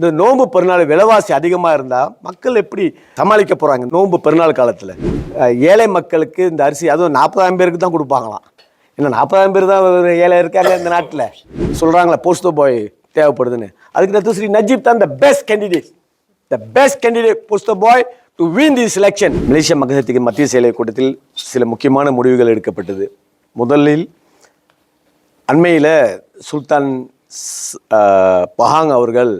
இந்த நோன்பு பெருநாள் விலைவாசி அதிகமாக இருந்தால் மக்கள் எப்படி சமாளிக்க போகிறாங்க நோன்பு பெருநாள் காலத்தில்? ஏழை மக்களுக்கு இந்த அரிசி அதுவும் நாற்பதாயிரம் பேருக்கு தான் கொடுப்பாங்களாம். என்ன நாற்பதாயிரம் பேர் தான் ஏழை இருக்காங்க இந்த நாட்டில்? சொல்கிறாங்களே போஸ்டோ பாய் தேவைப்படுதுன்னு. அதுக்கு இந்த ஸ்ரீ நஜீப் தான் the best candidate the best candidate poster boy to win this election மலேசிய மக்களத்துக்கு மத்திய செயலக கூட்டத்தில் சில முக்கியமான முடிவுகள் எடுக்கப்பட்டது. முதலில் அண்மையில் சுல்தான் பஹாங் அவர்கள்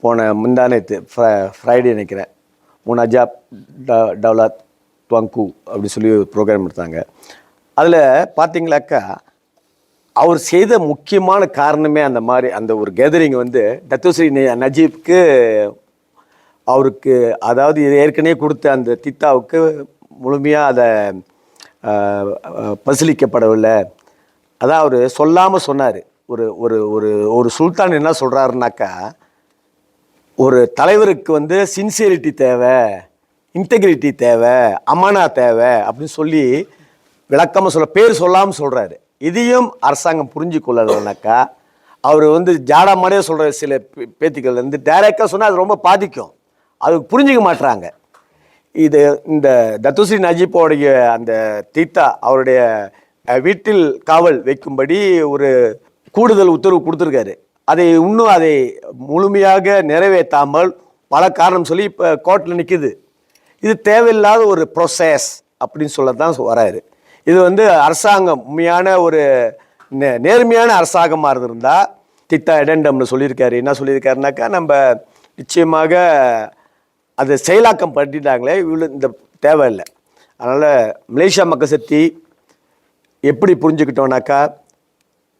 போன முந்தானத்து ஃப்ரைடே நினைக்கிறேன். முனாஜாப் ட டவுலாத் துவங்கு அப்படி சொல்லி ஒரு ப்ரோக்ராம் எடுத்தாங்க. அதில் பார்த்தீங்களாக்கா அவர் செய்த முக்கியமான காரணமே அந்த மாதிரி அந்த ஒரு கேதரிங் வந்து தத்துஸ்ரீ ந- நஜீப்க்கு அவருக்கு அதாவது இது ஏற்கனவே கொடுத்த அந்த தித்தாவுக்கு முழுமையாக அதை பரிசீலிக்கப்படவில்லை அதான் அவர் சொல்லாமல் சொன்னார். ஒரு ஒரு ஒரு ஒரு சுல்தான் என்ன சொல்கிறாருனாக்கா ஒரு தலைவருக்கு வந்து சின்சியரிட்டி தேவை இன்டெகிரிட்டி தேவை அமானா தேவை அப்படின்னு சொல்லி விளக்கமாக சொல்ல பேர் சொல்லாமல் சொல்கிறாரு இதையும் அரசாங்கம் புரிஞ்சு கொள்ளலைனாக்கா அவர் வந்து ஜாடா மாதிரியே சொல்கிற சில பே- பேத்திகள் வந்து டைரெக்டாக சொன்னால் அது ரொம்ப பாதிக்கும். அது புரிஞ்சிக்க மாட்டுறாங்க இது இந்த தத்துஸ்ரீ நஜீப்போடைய அந்த தீத்தா அவருடைய வீட்டில் காவல் வைக்கும்படி ஒரு கூடுதல் உத்தரவு கொடுத்துருக்காரு. அதை இன்னும் அதை முழுமையாக நிறைவேற்றாமல் பல காரணம் சொல்லி இப்போ கோர்ட்டில் நிற்குது இது தேவையில்லாத ஒரு ப்ரொசஸ் அப்படின்னு சொல்ல தான் வராரு. இது வந்து அரசாங்கம் உண்மையான ஒரு நே- நேர்மையான அரசாங்கமாக இருந்திருந்தால் திட்டா இடண்டம்னு சொல்லியிருக்காரு. என்ன சொல்லியிருக்காருனாக்கா நம்ம நிச்சயமாக அதை செயலாக்கம் பண்ணிட்டாங்களே இவ்வளோ இந்த தேவையில்லை. அதனால் மலேசியா மக்கள் சக்தி எப்படி புரிஞ்சுக்கிட்டோம்னாக்கா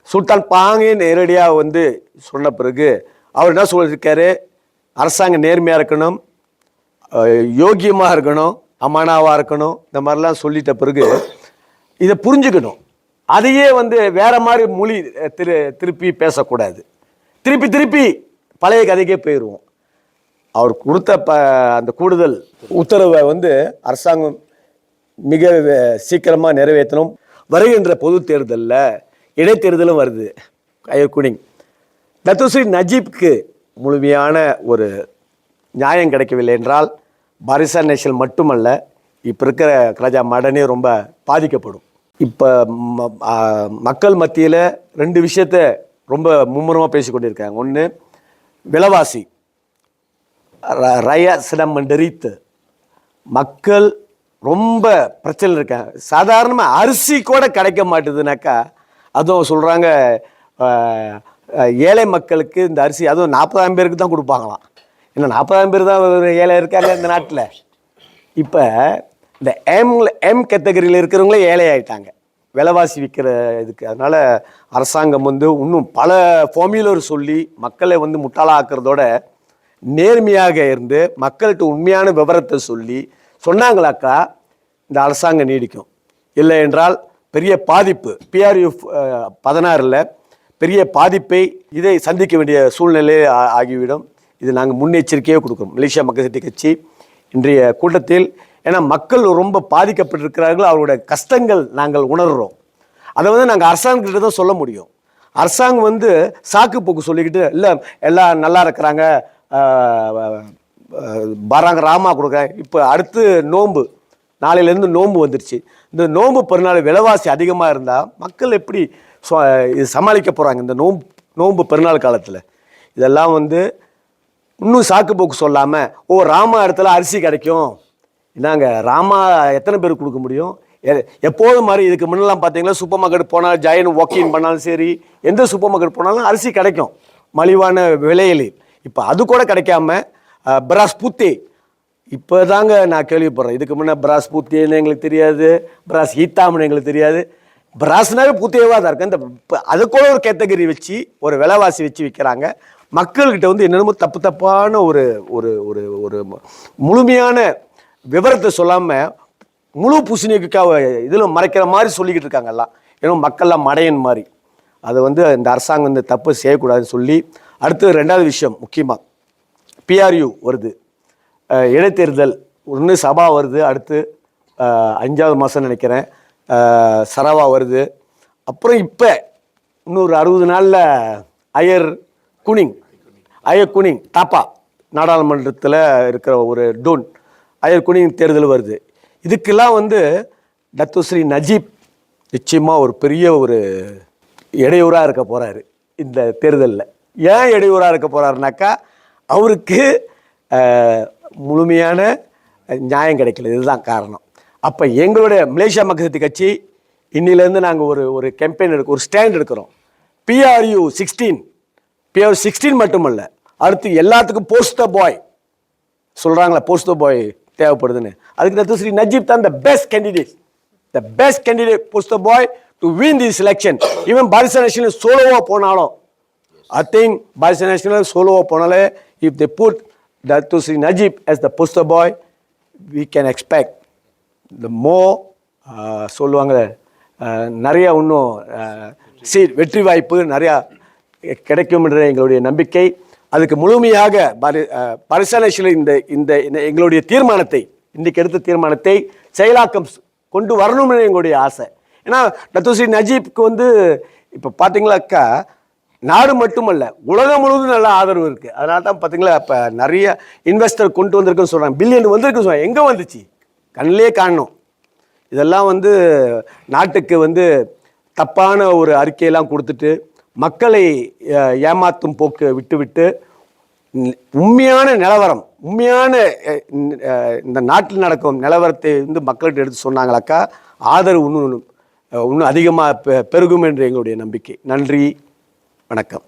சுல்தான் பாங்கே நேரடியாக வந்து சொன்ன பிறகு அவர் என்ன சொல்லியிருக்காரு? அரசாங்கம் நேர்மையாக இருக்கணும் யோக்கியமாக இருக்கணும் அமானாவாக இருக்கணும் இந்த மாதிரிலாம் சொல்லிட்ட பிறகு இதை புரிஞ்சுக்கணும். அதையே வந்து வேற மாதிரி மொழி திரு திருப்பி பேசக்கூடாது. திருப்பி திருப்பி பழைய கதைக்கே போயிடுவோம். அவர் கொடுத்த ப அந்த கூடுதல் உத்தரவை வந்து அரசாங்கம் மிக சீக்கிரமாக நிறைவேற்றணும். வருகின்ற பொது தேர்தலில் இடைத்தேர்தலும் வருது. ஐயர் குனிங். தத்துஸ்ரீ நஜீப்க்கு முழுமையான ஒரு நியாயம் கிடைக்கவில்லை என்றால் பாரிசா நேஷனல் மட்டுமல்ல இப்போ இருக்கிற ராஜா மடனே ரொம்ப பாதிக்கப்படும். இப்போ ம- மக்கள் மத்தியில் ரெண்டு விஷயத்த ரொம்ப மும்முரமாக பேசி கொண்டிருக்காங்க ஒன்று விலைவாசி. ர- ரய சிடமண்டரித்து மக்கள் ரொம்ப பிரச்சனை இருக்காங்க. சாதாரணமாக அரிசி கூட கிடைக்க மாட்டுதுனாக்கா அதுவும் சொல்கிறாங்க ஏழை மக்களுக்கு இந்த அரிசி அதுவும் நாற்பதாயிரம் பேருக்கு தான் கொடுப்பாங்களாம். என்ன நாற்பதாயிரம் பேர் தான் ஏழை இருக்காங்க இந்த நாட்டில்? இப்போ இந்த எம் எம் கேட்டகரியில் இருக்கிறவங்களே ஏழை ஆயிட்டாங்க. விலைவாசி விற்கிற இதுக்கு. அதனால் அரசாங்கம் வந்து இன்னும் பல ஃபார்முலர் சொல்லி மக்களை வந்து முட்டாளாக்குறதோட நேர்மையாக இருந்து மக்கள்கிட்ட உண்மையான விவரத்தை சொல்லி சொன்னாங்களாக்கா இந்த அரசாங்கம் நீடிக்கும். இல்லை என்றால் பெரிய பாதிப்பு பிஆர்யு பதினாறில் பெரிய பாதிப்பை இதை சந்திக்க வேண்டிய சூழ்நிலை ஆகிவிடும். இது நாங்கள் முன்னெச்சரிக்கையே கொடுக்குறோம். மலேசியா மக்கள் சக்தி கட்சி இன்றைய கூட்டத்தில். ஏன்னா மக்கள் ரொம்ப பாதிக்கப்பட்டிருக்கிறார்கள். அவருடைய கஷ்டங்கள் நாங்கள் உணர்கிறோம் அதை வந்து நாங்கள் அரசாங்கத்திட்ட தான் சொல்ல முடியும். அரசாங்கம் வந்து சாக்கு போக்கு சொல்லிக்கிட்டு இல்லை எல்லாம் நல்லா இருக்கிறாங்க. பாராங்க ராமா கொடுக்குறேன். இப்போ அடுத்து நோன்பு. நாளையிலேருந்து நோன்பு வந்துருச்சு. இந்த நோன்பு பெருநாள் விலைவாசி அதிகமாக இருந்தால் மக்கள் எப்படி இது சமாளிக்க போகிறாங்க இந்த நோம்பு நோன்பு பெருநாள் காலத்தில்? இதெல்லாம் வந்து இன்னும் சாக்கு போக்கு சொல்லாமல் ஓ ராமா இடத்துல அரிசி கிடைக்கும். என்னங்க ராமா எத்தனை பேர் கொடுக்க முடியும்? எ- எப்போதும் மாதிரி இதுக்கு முன்னெல்லாம் பார்த்தீங்கன்னா சூப்பர் மார்க்கெட் போனால் ஜாயின் வாக்கிங் பண்ணாலும் சரி எந்த சூப்பர் மார்க்கெட் போனாலும் அரிசி கிடைக்கும். மலிவான விலையிலே. இப்போ அது கூட கிடைக்காம அஹ், பிராஸ் இப்போ தாங்க நான் கேள்விப்படுறேன். இதுக்கு முன்னே பிராஸ் பூத்தியன்னு எங்களுக்கு தெரியாது பிராஸ் ஹீத்தாம்னு எங்களுக்கு தெரியாது. பிராஸ்னாவே பூத்தியவாக தான் இருக்கு. இந்த அதுக்குள்ள ஒரு கேட்டகரி வச்சு ஒரு விலைவாசி வச்சு விற்கிறாங்க மக்கள்கிட்ட வந்து என்னென்னமோ தப்பு தப்பான ஒரு ஒரு ஒரு ஒரு முழுமையான விவரத்தை சொல்லாமல் முழு பூசணிக்காக இதில் மறைக்கிற மாதிரி சொல்லிக்கிட்டு இருக்காங்க எல்லாம். ஏன்னா மக்கள்லாம் மடையன் மாதிரி. அதை வந்து இந்த அரசாங்கம் இந்த தப்பு செய்யக்கூடாதுன்னு சொல்லி அடுத்து ரெண்டாவது விஷயம் முக்கியமாக பிஆர்யூ வருது. இடைத்தேர்தல் ஒன்று சபா வருது அடுத்து அஞ்சாவது மாதம் நினைக்கிறேன். சரவா வருது. அப்புறம் இப்போ இன்னொரு அறுபது நாளில் அயர் குனிங் அயர் குனிங் தாப்பா நாடாளுமன்றத்தில் இருக்கிற ஒரு டோன் அயக்குனிங் தேர்தல் வருது. இதுக்கெல்லாம் வந்து டத்துஸ்ரீ நஜீப் நிச்சயமாக ஒரு பெரிய ஒரு இடையூறாக இருக்க போகிறாரு இந்த தேர்தலில். ஏன் இடையூறாக இருக்க போகிறாருனாக்கா அவருக்கு முழுமையான நியாயம் கிடைக்கல. இதுதான் காரணம். அப்போ எங்களுடைய மலேசியா மக்கள் கட்சி இன்னிலேருந்து நாங்கள் ஒரு ஒரு கேம்பெயின் எடுக்க ஒரு ஸ்டாண்ட் எடுக்கிறோம். பிஆர்யூ சிக்ஸ்டீன் பிஆர் சிக்ஸ்டீன் மட்டுமல்ல அடுத்து எல்லாத்துக்கும் போஸ்ட் பாய் சொல்கிறாங்களா போஸ்ட் பாய் தேவைப்படுதுன்னு. அதுக்கு நத்துஸ்ரீ நஜீப் தான் the best candidate the best candidate post boy to win this election even பாரிசா national சோலோவாக போனாலும் ஐ திங்க் பாரிசா நேஷனல் சோலோவாக போனாலே if they put தத்துஸ்ரீ Najib as the poster boy we can expect the more சொல்லுவாங்க நிறையா நிறைய இன்னும் uh, சீட் வெற்றி வாய்ப்பு நிறையா கிடைக்கும் என்ற எங்களுடைய நம்பிக்கை. அதுக்கு முழுமையாக பரி uh, இந்த இந்த இந்த எங்களுடைய தீர்மானத்தை இன்றைக்கு எடுத்த தீர்மானத்தை செயலாக்கம் கொண்டு வரணும்னு எங்களுடைய ஆசை. ஏன்னா டத்துஸ்ரீ நஜீப்க்கு வந்து இப்போ பார்த்தீங்களாக்கா நாடு மட்டுமல்ல உலகம் முழுவதும் நல்ல ஆதரவு இருக்குது அதனால தான் பார்த்தீங்களா இப்போ நிறைய இன்வெஸ்டர் கொண்டு வந்திருக்குன்னு சொல்கிறாங்க பில்லியன் வந்திருக்குன்னு சொல்கிறாங்க எங்கே வந்துச்சு? கண்ணிலே காணணும். இதெல்லாம் வந்து நாட்டுக்கு வந்து தப்பான ஒரு அறிக்கையெல்லாம் கொடுத்துட்டு மக்களை ஏமாற்றும் ஏமாத்தும் போக்கு விட்டுவிட்டு உண்மையான நிலவரம் உண்மையான இந்த, நாட்டில் நடக்கும் நிலவரத்தை வந்து மக்கள்கிட்ட எடுத்து சொன்னாங்களாக்கா ஆதரவு இன்னும் இன்னும், இன்னும் அதிகமாக பெருகும் என்று எங்களுடைய நம்பிக்கை. நன்றி. வணக்கம்.